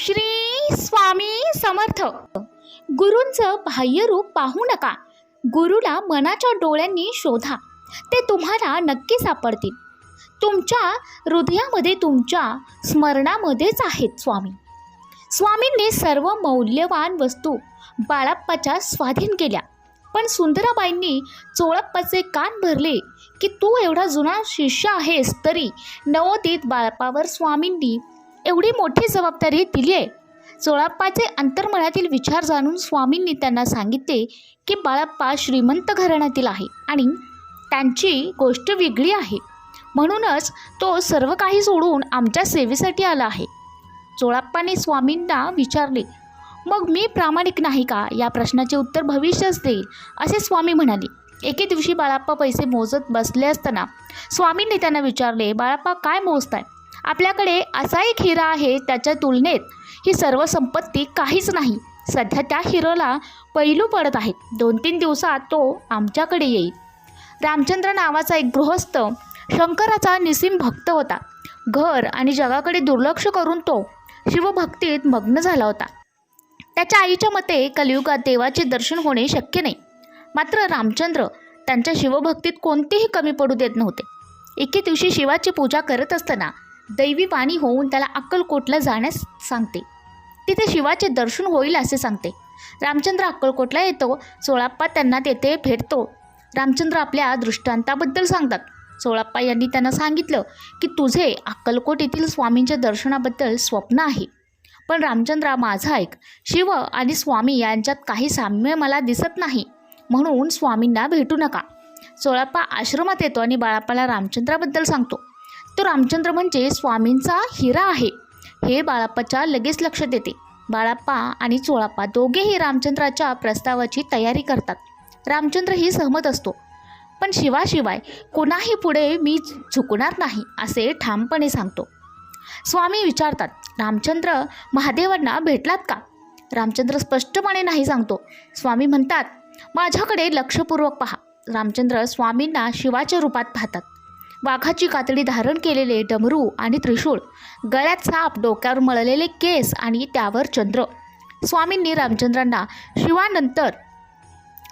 श्री स्वामी समर्थ. गुरूंचं बाह्यरूप पाहू नका. गुरुला मनाच्या डोळ्यांनी शोधा. ते तुम्हाला नक्की सापडतील. तुमच्या हृदयामध्ये तुमच्या स्मरणामध्येच आहेत स्वामी. स्वामींनी सर्व मौल्यवान वस्तू बाळाप्पाच्या स्वाधीन केल्या. पण सुंदराबाईंनी चोळप्पाचे कान भरले की तू एवढा जुना शिष्य आहेस तरी नवोदित बाळप्पावर स्वामींनी एवढी मोठी जबाबदारी दिली आहे चोळाप्पाचे अंतर्मनातील विचार जाणून स्वामींनी त्यांना सांगितले की बाळाप्पा श्रीमंत घराण्यातील आहे आणि त्यांची गोष्ट वेगळी आहे. म्हणूनच तो सर्व काही सोडून आमच्या सेवेसाठी आला आहे. चोळाप्पाने स्वामींना विचारले मग मी प्रामाणिक नाही का? या प्रश्नाचे उत्तर भविष्यच देईल असे स्वामी म्हणाले. एके दिवशी बाळाप्पा पैसे मोजत बसले असताना स्वामींनी त्यांना विचारले बाळाप्पा काय मोजताय? आपल्याकडे असा एक हिरा आहे त्याच्या तुलनेत ही सर्व संपत्ती काहीच नाही. सध्या त्या हिरोला पैलू पडत आहेत. दोन तीन दिवसात तो आमच्याकडे येईल. रामचंद्र नावाचा एक गृहस्थ शंकराचा निसीम भक्त होता. घर आणि जगाकडे दुर्लक्ष करून तो शिवभक्तीत मग्न झाला होता. त्याच्या आईच्या मते कलियुगात देवाचे दर्शन होणे शक्य नाही. मात्र रामचंद्र त्यांच्या शिवभक्तीत कोणतेही कमी पडू देत नव्हते. एके दिवशी शिवाची पूजा करत असताना दैवी वाणी होऊन त्याला अक्कलकोटला जाण्यास सांगते. तिथे शिवाचे दर्शन होईल असे सांगते. रामचंद्र अक्कलकोटला येतो. सोळाप्पा त्यांना तेथे भेटतो. रामचंद्र आपल्या दृष्टांताबद्दल सांगतात. सोळाप्पा यांनी त्यांना सांगितलं की तुझे अक्कलकोट येथील स्वामींच्या दर्शनाबद्दल स्वप्न आहे. पण रामचंद्रा माझा ऐक. शिव आणि स्वामी यांच्यात काही साम्य मला दिसत नाही. म्हणून स्वामींना भेटू नका. सोळाप्पा आश्रमात येतो आणि बाळाप्पाला रामचंद्राबद्दल सांगतो. तो रामचंद्र म्हणजे स्वामींचा हिरा आहे. हे बाळाप्पाच्या लगेच लक्षात येते. बाळाप्पा आणि चोळाप्पा दोघेही रामचंद्राच्या प्रस्तावाची तयारी करतात. रामचंद्रही सहमत असतो. पण शिवाशिवाय कोणाही पुढे मी झुकणार नाही असे ठामपणे सांगतो. स्वामी विचारतात रामचंद्र महादेवांना भेटलात का? रामचंद्र स्पष्टपणे नाही सांगतो. स्वामी म्हणतात माझ्याकडे लक्षपूर्वक पहा. रामचंद्र स्वामींना शिवाच्या रूपात पाहतात. वाघाची कातडी धारण केलेले डमरू आणि त्रिशूळ गळ्यात साप डोक्यावर मळलेले केस आणि त्यावर चंद्र. स्वामींनी रामचंद्रांना शिवानंतर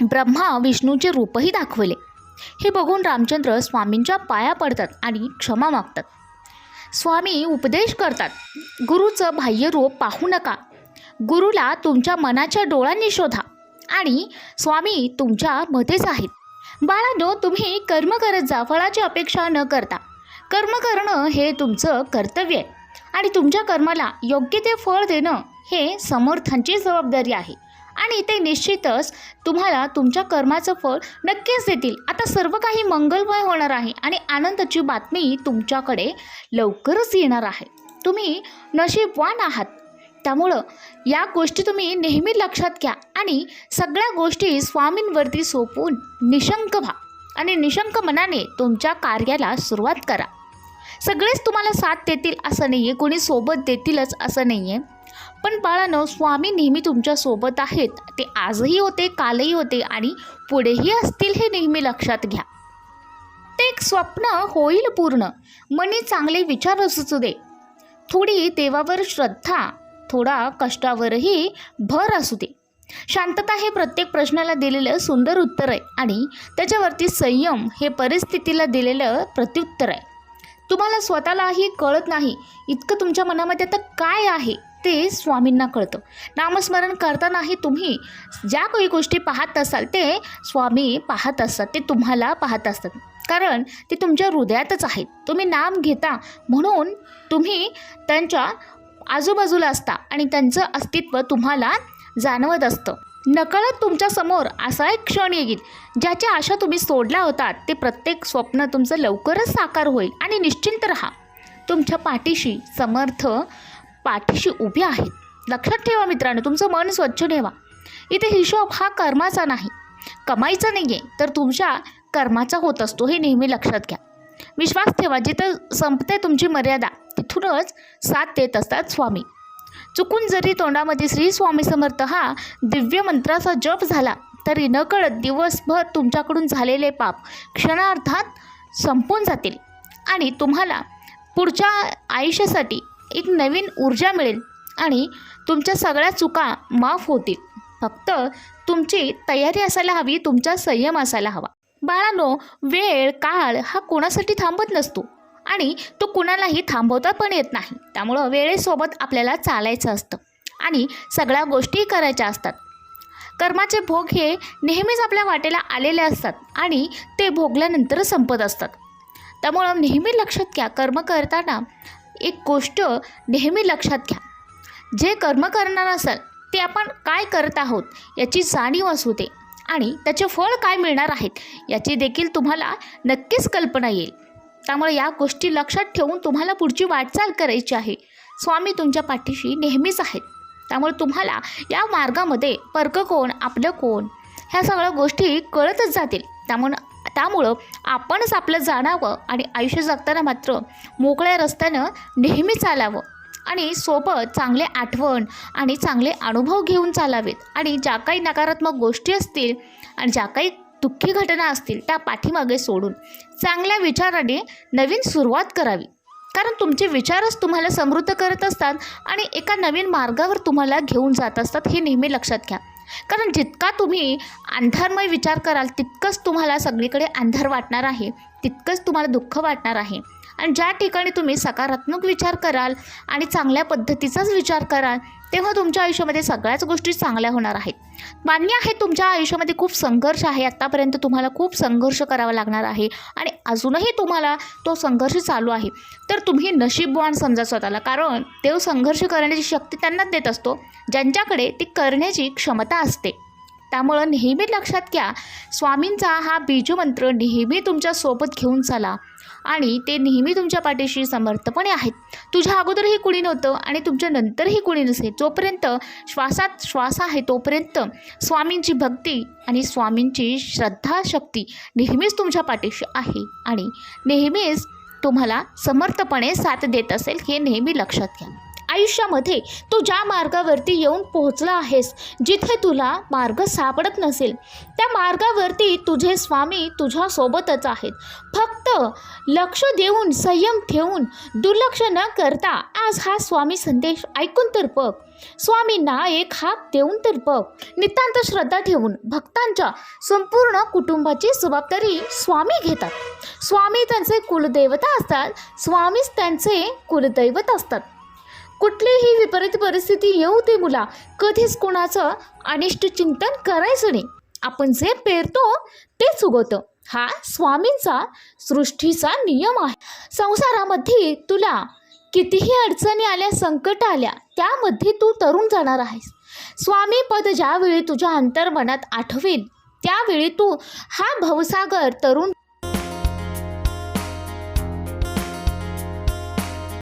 ब्रह्मा विष्णूचे रूपही दाखवले. हे बघून रामचंद्र स्वामींच्या पाया पडतात आणि क्षमा मागतात. स्वामी उपदेश करतात गुरुचं बाह्यरूप पाहू नका. गुरुला तुमच्या मनाच्या डोळ्यांनी शोधा आणि स्वामी तुमच्या मध्येच आहेत. बाळांनो तुम्ही कर्म करत जा फळाची अपेक्षा न करता. कर्म करणं हे तुमचं कर्तव्य आहे. आणि तुमच्या कर्माला योग्य ते फळ देणं हे समर्थांची जबाबदारी आहे. आणि ते निश्चितच तुम्हाला तुमच्या कर्माचं फळ नक्कीच देतील. आता सर्व काही मंगलमय होणार आहे आणि आनंदाची बातमी तुमच्याकडे लवकरच येणार आहे. तुम्ही नशीबवान आहात. त्यामुळं या गोष्टी तुम्ही नेहमी लक्षात घ्या आणि सगळ्या गोष्टी स्वामींवरती सोपवून निशंक व्हा आणि निशंक मनाने तुमच्या कार्याला सुरुवात करा. सगळेच तुम्हाला साथ देतील असं नाही आहे कोणी सोबत देतीलच असं नाही आहे पण बाळानं स्वामी नेहमी तुमच्यासोबत आहेत. ते आजही होते कालही होते आणि पुढेही असतील हे नेहमी लक्षात घ्या. ते एक स्वप्न होईल पूर्ण. मनी चांगले विचार असू दे. थोडी देवावर श्रद्धा थोडा कष्टावरही भर असू दे. शांतता हे प्रत्येक प्रश्नाला दिलेलं सुंदर उत्तर आहे आणि त्याच्यावरती संयम हे परिस्थितीला दिलेलं प्रत्युत्तर आहे. तुम्हाला स्वतःलाही कळत नाही इतकं तुमच्या मनामध्ये आता काय आहे ते स्वामींना कळतं. नामस्मरण करतानाही तुम्ही ज्या काही गोष्टी पाहत असाल ते स्वामी पाहत असतात ते तुम्हाला पाहत असतात. कारण ते तुमच्या हृदयातच आहेत. तुम्ही नाम घेता म्हणून तुम्ही त्यांच्या आजूबाजूला असता आणि त्यांचं अस्तित्व तुम्हाला जाणवत असतं. नकळत तुमच्यासमोर असा एक क्षण येईल ज्याच्या आशा तुम्ही सोडल्या होतात ते प्रत्येक स्वप्न तुमचं लवकरच साकार होईल आणि निश्चिंत राहा. तुमच्या पाठीशी समर्थ पाठीशी उभे आहेत. लक्षात ठेवा मित्रांनो तुमचं मन स्वच्छ ठेवा. इथे हिशोब हा कर्माचा नाही. कमाईचा नाही आहे तर तुमच्या कर्माचा होत असतो हे नेहमी लक्षात घ्या. विश्वास ठेवा जिथं संपते तुमची मर्यादा तिथूनच साथ देत असतात स्वामी. चुकून जरी तोंडामध्ये श्री स्वामी समर्थ हा दिव्य मंत्राचा जप झाला तरी नकळत दिवसभर तुमच्याकडून झालेले पाप क्षणार्थात संपून जातील आणि तुम्हाला पुढच्या आयुष्यासाठी एक नवीन ऊर्जा मिळेल आणि तुमच्या सगळ्या चुका माफ होतील. फक्त तुमची तयारी असायला हवी तुमचा संयम असायला हवा. बाळांनो वेळ काळ हा कोणासाठी थांबत नसतो. आणि तो कुणालाही थांबवता पण येत नाही. त्यामुळं वेळेसोबत आपल्याला चालायचं असतं आणि सगळ्या गोष्टी करायच्या असतात. कर्माचे भोग हे नेहमीच आपल्या वाटेला आलेले असतात आणि ते भोगल्यानंतर संपत असतात. त्यामुळं नेहमी लक्षात घ्या कर्म करताना एक गोष्ट नेहमी लक्षात घ्या. जे कर्म करणार असाल ते आपण काय करत आहोत याची जाणीव असू दे आणि त्याचे फळ काय मिळणार आहेत याची देखील तुम्हाला नक्कीच कल्पना येईल. त्यामुळे या गोष्टी लक्षात ठेवून तुम्हाला पुढची वाटचाल करायची आहे. स्वामी तुमच्या पाठीशी नेहमीच आहेत. त्यामुळे तुम्हाला या मार्गामध्ये पर्क कोण आपलं कोण ह्या सगळ्या गोष्टी कळतच जातील. त्यामुळं त्यामुळं आपणच आपलं जाणावं आणि आयुष्य जगताना मात्र मोकळ्या रस्त्यानं नेहमी चालावं. आणि सोबत चांगले आठवण आणि चांगले अनुभव घेऊन चालावेत. आणि ज्या काही नकारात्मक गोष्टी असतील आणि ज्या काही दुःखी घटना असतील त्या पाठीमागे सोडून. चांगल्या विचाराने नवीन सुरुवात करावी. कारण तुमचे विचारच तुम्हाला समृद्ध करत असतात आणि एका नवीन मार्गावर तुम्हाला घेऊन जात असतात हे नेहमी लक्षात घ्या. कारण जितका तुम्ही अंधारमय विचार कराल तितकंच तुम्हाला सगळीकडे अंधार वाटणार आहे तितकंच तुम्हाला दुःख वाटणार आहे. आणि ज्या ठिकाणी तुम्ही सकारात्मक विचार कराल आणि चांगल्या पद्धतीचाच विचार कराल तेव्हा तुमच्या आयुष्यामध्ये सगळ्याच गोष्टी चांगल्या होणार आहेत. मान्य आहे तुमच्या आयुष्यामध्ये खूप संघर्ष आहे. आत्तापर्यंत तुम्हाला खूप संघर्ष करावा लागणार आहे आणि अजूनही तुम्हाला तो संघर्ष चालू आहे. तर तुम्ही नशीबवान समजा स्वतःला कारण देव संघर्ष करण्याची शक्ती त्यांनाच देत असतो ज्यांच्याकडे ती करण्याची क्षमता असते. त्यामुळं नेहमी लक्षात घ्या स्वामींचा हा बीजमंत्र नेहमी तुमच्यासोबत घेऊन चला. आणि ते नेहमी तुमच्या पाठीशी समर्थपणे आहेत. तुझ्या अगोदरही कुणी नव्हतं आणि तुमच्या नंतरही कुणी नसेल जोपर्यंत श्वासात श्वास आहे तोपर्यंत स्वामींची भक्ती आणि स्वामींची श्रद्धाशक्ती नेहमीच तुमच्या पाठीशी आहे आणि नेहमीच तुम्हाला समर्थपणे साथ देत असेल हे नेहमी लक्षात घ्या. आयुष्यामध्ये तू ज्या मार्गावरती येऊन पोहोचला आहेस जिथे तुला मार्ग सापडत नसेल त्या मार्गावरती तुझे स्वामी तुझ्यासोबतच आहेत. फक्त लक्ष देऊन संयम ठेवून दुर्लक्ष न करता आज हा स्वामी संदेश ऐकून तर बघ. स्वामींना एक हात देऊन तर बघ. नितांत श्रद्धा ठेवून भक्तांच्या संपूर्ण कुटुंबाची जबाबदारी स्वामी घेतात. स्वामी त्यांचे कुलदेवता असतात. स्वामीच त्यांचे कुलदैवत असतात. कुठलीही विपरीत परिस्थिती येऊ दे मुला. कधीच कोणाचं अनिष्ट चिंतन करायचं नाही. आपण जे पेरतो तेच उगवतं. हा स्वामींचा सृष्टीचा नियम आहे. संसारामध्ये तुला कितीही अडचणी आल्या संकट आल्या त्यामध्ये तू तरुण जाणार आहेस. स्वामी पद ज्यावेळी तुझ्या अंतर्मनात आठवेल त्यावेळी तू हा भवसागर तरुण